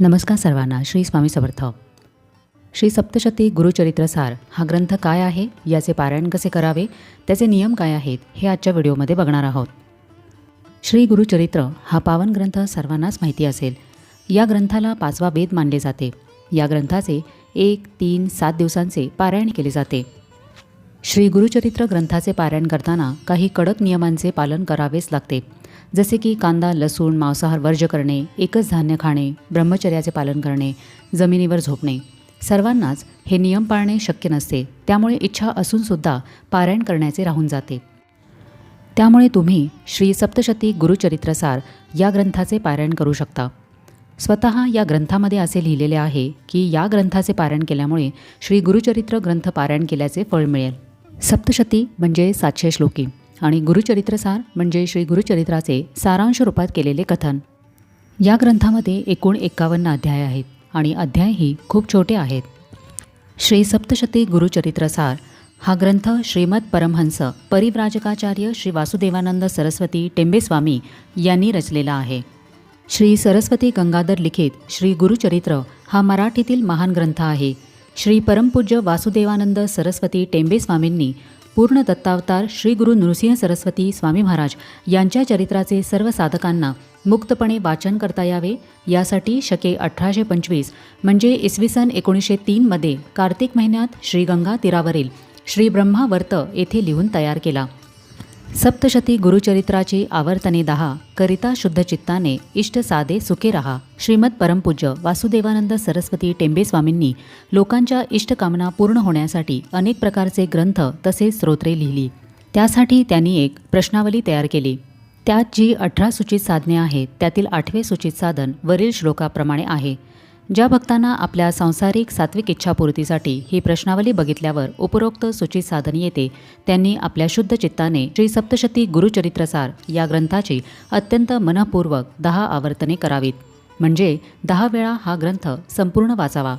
नमस्कार सर्वांना श्री स्वामी समर्थ. श्री सप्तशती गुरुचरित्रसार हा ग्रंथ काय आहे याचे पारायण कसे करावे त्याचे नियम काय आहेत हे आजच्या व्हिडिओमध्ये बघणार आहोत. श्री गुरुचरित्र हा पावन ग्रंथ सर्वांनाच माहिती असेल. या ग्रंथाला पाचवा वेद मानले जाते. या ग्रंथाचे एक तीन सात दिवसांचे पारायण केले जाते. श्री गुरुचरित्र ग्रंथाचे पारायण करताना काही कडक नियमांचे पालन करावेच लागते. जसे की कांदा लसूण मांसाहार वर्ज करणे एकच धान्य खाणे ब्रह्मचर्याचे पालन करणे जमिनीवर झोपणे. सर्वांनाच हे नियम पाळणे शक्य नसते. त्यामुळे इच्छा असूनसुद्धा पारायण करण्याचे राहून जाते. त्यामुळे तुम्ही श्री सप्तशती गुरुचरित्रसार या ग्रंथाचे पारायण करू शकता. स्वतः या ग्रंथामध्ये असे लिहिलेले आहे की या ग्रंथाचे पारायण केल्यामुळे श्री गुरुचरित्र ग्रंथ पारायण केल्याचे फळ मिळेल. सप्तशती म्हणजे सातशे श्लोकी. आणि गुरुचरित्रसार म्हणजे श्री गुरुचरित्राचे सारांश रूपात केलेले कथन. या ग्रंथामध्ये एकूण एक्कावन्न अध्याय आहेत आणि अध्यायही खूप छोटे आहेत. श्री सप्तशती गुरुचरित्रसार हा ग्रंथ श्रीमद परमहंस परिव्राजकाचार्य श्री वासुदेवानंद सरस्वती टेंबेस्वामी यांनी रचलेला आहे. श्री सरस्वती गंगाधर लिखित श्री गुरुचरित्र हा मराठीतील महान ग्रंथ आहे. श्री परमपूज्य वासुदेवानंद सरस्वती टेंबेस्वामींनी पूर्ण दत्तावतार श्री गुरु नृसिंह सरस्वती स्वामी महाराज यांच्या चरित्राचे सर्व साधकांना मुक्तपणे वाचन करता यावे यासाठी शके अठराशे पंचवीस म्हणजे इसवी सन एकोणीसशे तीनमध्ये कार्तिक महिन्यात श्रीगंगा तीरावरील श्री ब्रह्मा वर्त येथे लिहून तयार केला. सप्तशती गुरुचरित्राची आवर्तने दहा करिता शुद्ध चित्ताने इष्ट साधे सुखे रहा. श्रीमद परमपूज्य वासुदेवानंद सरस्वती टेंबे स्वामींनी लोकांच्या इष्टकामना पूर्ण होण्यासाठी अनेक प्रकारचे ग्रंथ तसेच स्तोत्रे लिहिली. त्यासाठी त्यांनी एक प्रश्नावली तयार केली. त्यात जी अठरा सूचित साधने आहेत त्यातील आठवे सूचित साधन वरील श्लोकाप्रमाणे आहे. ज्या भक्तांना आपल्या सांसारिक सात्विक इच्छापूर्तीसाठी ही प्रश्नावली बघितल्यावर उपरोक्त सूचित साधन येते त्यांनी आपल्या शुद्ध चित्ताने श्री सप्तशती गुरुचरित्रसार या ग्रंथाची अत्यंत मनपूर्वक दहा आवर्तने करावीत. म्हणजे दहा वेळा हा ग्रंथ संपूर्ण वाचावा.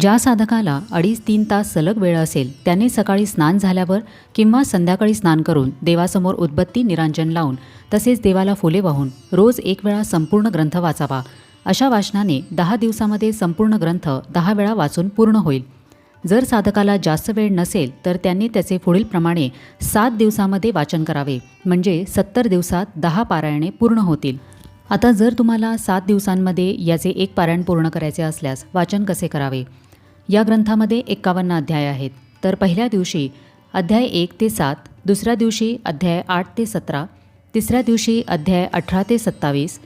ज्या साधकाला अडीच तीन तास सलग वेळ असेल त्याने सकाळी स्नान झाल्यावर किंवा संध्याकाळी स्नान करून देवासमोर उद्बत्ती निरांजन लावून तसेच देवाला फुले वाहून रोज एक वेळा संपूर्ण ग्रंथ वाचावा अशा वाचनाने दहा दिवसामध्ये संपूर्ण ग्रंथ दहा वेळा वाचून पूर्ण होईल. जर साधकाला जास्त वेळ नसेल तर त्यांनी त्याचे पुढीलप्रमाणे सात दिवसामध्ये वाचन करावे म्हणजे सत्तर दिवसात दहा पारायणे पूर्ण होतील. आता जर तुम्हाला सात दिवसांमध्ये याचे एक पारायण पूर्ण करायचे असल्यास वाचन कसे करावे? या ग्रंथामध्ये एक्कावन्न अध्याय आहेत. तर पहिल्या दिवशी अध्याय एक ते सात दुसऱ्या दिवशी अध्याय आठ ते सतरा तिसऱ्या दिवशी अध्याय अठरा ते सत्तावीस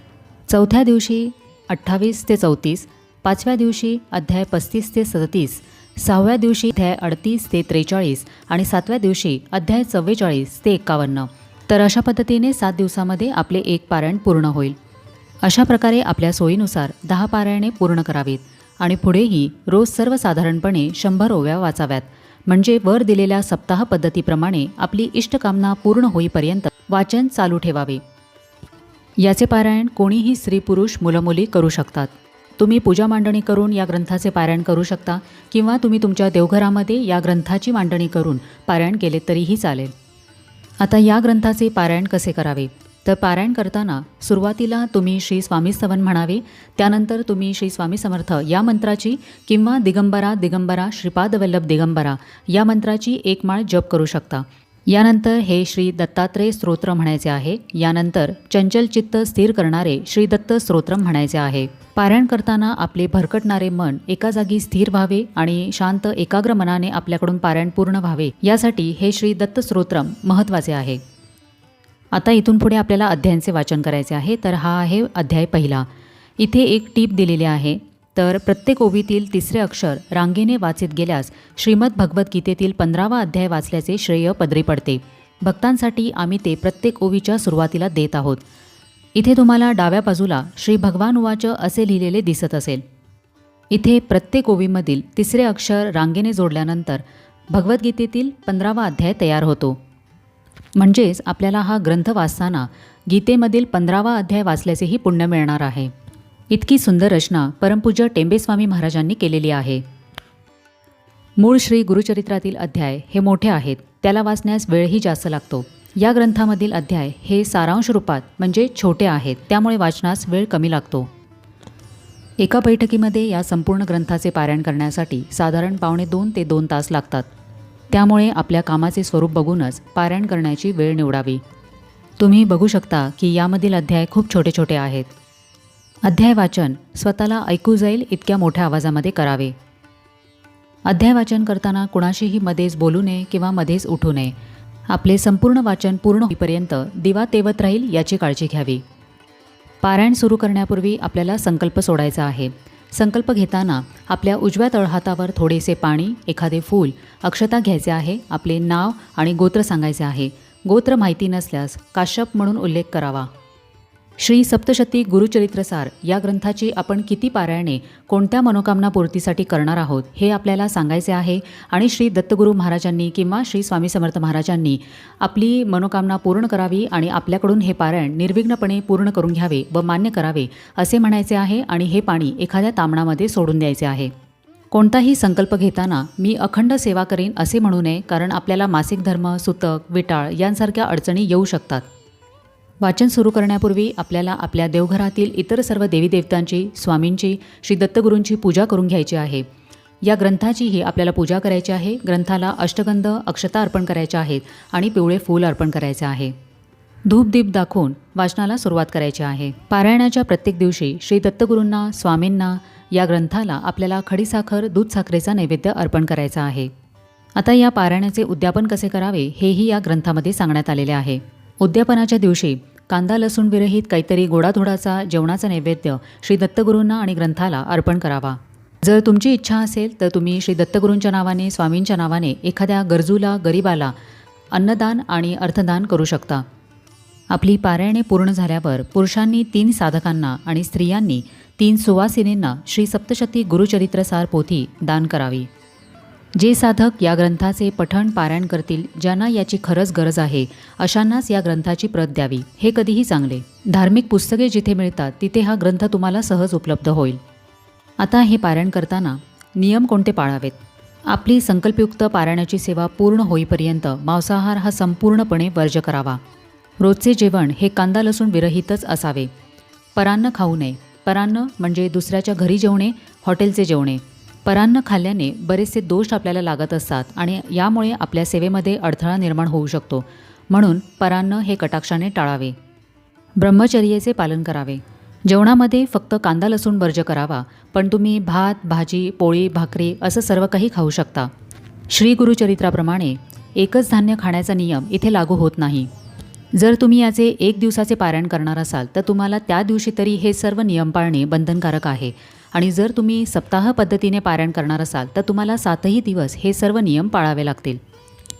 चौथ्या दिवशी अठ्ठावीस ते चौतीस पाचव्या दिवशी अध्याय पस्तीस ते सदतीस सहाव्या दिवशी अध्याय अडतीस ते त्रेचाळीस आणि सातव्या दिवशी अध्याय चव्वेचाळीस ते एकावन्न. तर अशा पद्धतीने सात दिवसामध्ये आपले एक पारायण पूर्ण होईल. अशा प्रकारे आपल्या सोयीनुसार दहा पारायणे पूर्ण करावीत आणि पुढेही रोज सर्वसाधारणपणे शंभर ओव्या वाचाव्यात. म्हणजे वर दिलेल्या सप्ताह पद्धतीप्रमाणे आपली इष्टकामना पूर्ण होईपर्यंत वाचन चालू ठेवावे. याचे पारायण कोणीही स्त्री पुरुष मुलंमुली करू शकतात. तुम्ही पूजा मांडणी करून या ग्रंथाचे पारायण करू शकता किंवा तुम्ही तुमच्या देवघरामध्ये या ग्रंथाची मांडणी करून पारायण केले तरीही चालेल. आता या ग्रंथाचे पारायण कसे करावे? तर पारायण करताना सुरुवातीला तुम्ही श्री स्वामी स्तवन म्हणावे त्यानंतर तुम्ही श्री स्वामी समर्थ या मंत्राची किंवा दिगंबरा दिगंबरा श्रीपादवल्लभ दिगंबरा या मंत्राची एक माळ जप करू शकता. यानंतर हे श्री दत्तात्रेय स्तोत्र म्हणायचे आहे. यानंतर चंचल चित्त स्थिर करणारे श्री दत्त स्तोत्र म्हणायचे आहे. पारायण करताना आपले भरकटणारे मन एका जागी स्थिर व्हावे आणि शांत एकाग्र मनाने आपल्याकडून पारायण पूर्ण व्हावे यासाठी हे श्री दत्त स्तोत्रम महत्त्वाचे आहे. आता इथून पुढे आपल्याला अध्यायांचे वाचन करायचे आहे. तर हा आहे अध्याय पहिला. इथे एक टीप दिलेली आहे. तर प्रत्येक ओवीतील तिसरे अक्षर रांगेने वाचित गेल्यास श्रीमद भगवद्गीतेतील पंधरावा अध्याय वाचल्याचे श्रेय पदरी पडते. भक्तांसाठी आम्ही ते प्रत्येक ओवीच्या सुरुवातीला देत आहोत. इथे तुम्हाला डाव्या बाजूला श्री भगवान उवाच असे लिहिलेले दिसत असेल. इथे प्रत्येक ओवीमधील तिसरे अक्षर रांगेने जोडल्यानंतर भगवद्गीतेतील पंधरावा अध्याय तयार होतो. म्हणजेच आपल्याला हा ग्रंथ वाचताना गीतेमधील पंधरावा अध्याय वाचल्याचेही पुण्य मिळणार आहे. इतकी सुंदर रचना परमपूज्य टेंबेस्वामी महाराजांनी केलेली आहे. मूळ श्री गुरुचरित्रातील अध्याय हे मोठे आहेत. त्याला वाचण्यास वेळही जास्त लागतो. या ग्रंथामधील अध्याय हे सारांश रूपात म्हणजे छोटे आहेत. त्यामुळे वाचनास वेळ कमी लागतो. एका बैठकीमध्ये या संपूर्ण ग्रंथाचे पारायण करण्यासाठी साधारण पावणे दोन ते दोन तास लागतात. त्यामुळे आपल्या कामाचे स्वरूप बघूनच पारायण करण्याची वेळ निवडावी. तुम्ही बघू शकता की यामधील अध्याय खूप छोटे छोटे आहेत. अध्याय वाचन. स्वतःला ऐकू जाईल इतक्या मोठ्या आवाजामध्ये करावे. अध्याय वाचन करताना कुणाशीही मध्येच बोलू नये किंवा मध्येच उठू नये. आपले संपूर्ण वाचन पूर्ण होईपर्यंत दिवा तेवत राहील याची काळजी घ्यावी. पारायण सुरू करण्यापूर्वी आपल्याला संकल्प सोडायचा आहे. संकल्प घेताना आपल्या उजव्या तळहातावर थोडेसे पाणी एखादे फूल अक्षता घ्यायचे आहे आपले नाव आणि गोत्र सांगायचे आहे. गोत्र माहिती नसल्यास काश्यप म्हणून उल्लेख करावा. श्री सप्तशती गुरुचरित्रसार या ग्रंथाची आपण किती पारायणे कोणत्या मनोकामना पूर्तीसाठी करणार आहोत हे आपल्याला सांगायचे आहे आणि श्री दत्तगुरू महाराजांनी किंवा श्री स्वामी समर्थ महाराजांनी आपली मनोकामना पूर्ण करावी आणि आपल्याकडून हे पारायण निर्विघ्नपणे पूर्ण करून घ्यावे व मान्य करावे असे म्हणायचे आहे आणि हे पाणी एखाद्या तामणामध्ये सोडून द्यायचे आहे. कोणताही संकल्प घेताना मी अखंड सेवा करीन असे म्हणू नये कारण आपल्याला मासिक धर्म सुतक विटाळ यांसारख्या अडचणी येऊ शकतात. वाचन सुरू करण्यापूर्वी आपल्याला आपल्या देवघरातील इतर सर्व देवीदेवतांची स्वामींची श्री दत्तगुरूंची पूजा करून घ्यायची आहे. या ग्रंथाचीही आपल्याला पूजा करायची आहे. ग्रंथाला अष्टगंध अक्षता अर्पण करायच्या आहेत आणि पिवळे फूल अर्पण करायचे आहे. धूपदीप दाखवून वाचनाला सुरुवात करायची आहे. पारायणाच्या प्रत्येक दिवशी श्री दत्तगुरूंना स्वामींना या ग्रंथाला आपल्याला खडीसाखर दूध साखरेचा नैवेद्य अर्पण करायचा आहे. आता या पारायणाचे उद्यापन कसे करावे हेही या ग्रंथामध्ये सांगण्यात आलेले आहे. उद्यापनाच्या दिवशी कांदा लसूण विरहित काहीतरी गोडाधोडाचा जेवणाचा नैवेद्य श्री दत्तगुरूंना आणि ग्रंथाला अर्पण करावा. जर तुमची इच्छा असेल तर तुम्ही श्री दत्तगुरूंच्या नावाने स्वामींच्या नावाने एखाद्या गरजूला गरिबाला अन्नदान आणि अर्थदान करू शकता. आपली पारायणे पूर्ण झाल्यावर पुरुषांनी तीन साधकांना आणि स्त्रियांनी तीन सुवासिनींना श्री सप्तशती गुरुचरित्रसार पोथी दान करावी. जे साधक या ग्रंथाचे पठण पारायण करतील ज्यांना याची खरंच गरज आहे अशांनाच या ग्रंथाची प्रत द्यावी हे कधीही चांगले धार्मिक पुस्तके जिथे मिळतात तिथे हा ग्रंथ तुम्हाला सहज उपलब्ध होईल. आता हे पारायण करताना नियम कोणते पाळावेत? आपली संकल्पयुक्त पारायणाची सेवा पूर्ण होईपर्यंत मांसाहार हा संपूर्णपणे वर्ज करावा. रोजचे जेवण हे कांदा लसूण विरहितच असावे. परान्न खाऊ नये. परान्न म्हणजे दुसऱ्याच्या घरी जेवणे हॉटेलचे जेवणे. परान्न खाल्ल्याने बरेचसे दोष आपल्याला लागत असतात आणि यामुळे आपल्या सेवेमध्ये अडथळा निर्माण होऊ शकतो. म्हणून परान्न हे कटाक्षाने टाळावे. ब्रह्मचर्याचे पालन करावे. जेवणामध्ये फक्त कांदा लसूण वर्ज करावा पण तुम्ही भात भाजी पोळी भाकरी असं सर्व काही खाऊ शकता. श्री गुरुचरित्राप्रमाणे एकच धान्य खाण्याचा नियम इथे लागू होत नाही. जर तुम्ही याचे एक दिवसाचे पारायण करणार असाल तर तुम्हाला त्या दिवशी तरी हे सर्व नियम पाळणे बंधनकारक आहे. आणि जर तुम्ही सप्ताह पद्धतीने पारायण करणार असाल तर तुम्हाला सातही दिवस हे सर्व नियम पाळावे लागतील.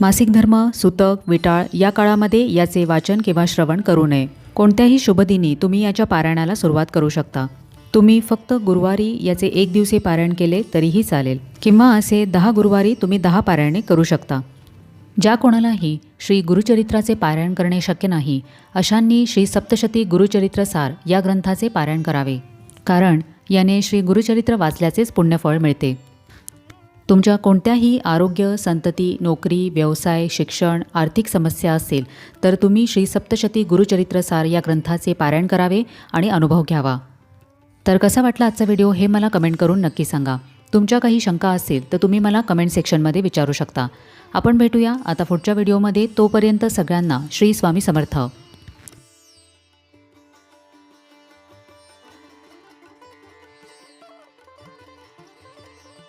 मासिक धर्म सुतक विटाळ या काळामध्ये याचे वाचन किंवा श्रवण करू नये. कोणत्याही शुभदिनी तुम्ही याच्या पारायणाला सुरुवात करू शकता. तुम्ही फक्त गुरुवारी याचे एक दिवसीय पारायण केले तरीही चालेल किंवा असे दहा गुरुवारी तुम्ही दहा पारायणे करू शकता. ज्या कोणालाही श्री गुरुचरित्राचे पारायण करणे शक्य नाही अशांनी श्री सप्तशती गुरुचरित्र सार या ग्रंथाचे पारायण करावे. कारण याने श्री गुरुचरित्र वाचल्याचेच पुण्यफळ मिळते. तुमच्या कोणत्याही आरोग्य संतती नोकरी व्यवसाय शिक्षण आर्थिक समस्या असेल तर तुम्ही श्री सप्तशती गुरुचरित्रसार या ग्रंथाचे पारायण करावे आणि अनुभव घ्यावा. तर कसा वाटला आजचा व्हिडिओ हे मला कमेंट करून नक्की सांगा. तुमच्या काही शंका असतील तर तुम्ही मला कमेंट सेक्शनमध्ये विचारू शकता. आपण भेटूया आता पुढच्या व्हिडिओमध्ये. तोपर्यंत सगळ्यांना श्री स्वामी समर्थ.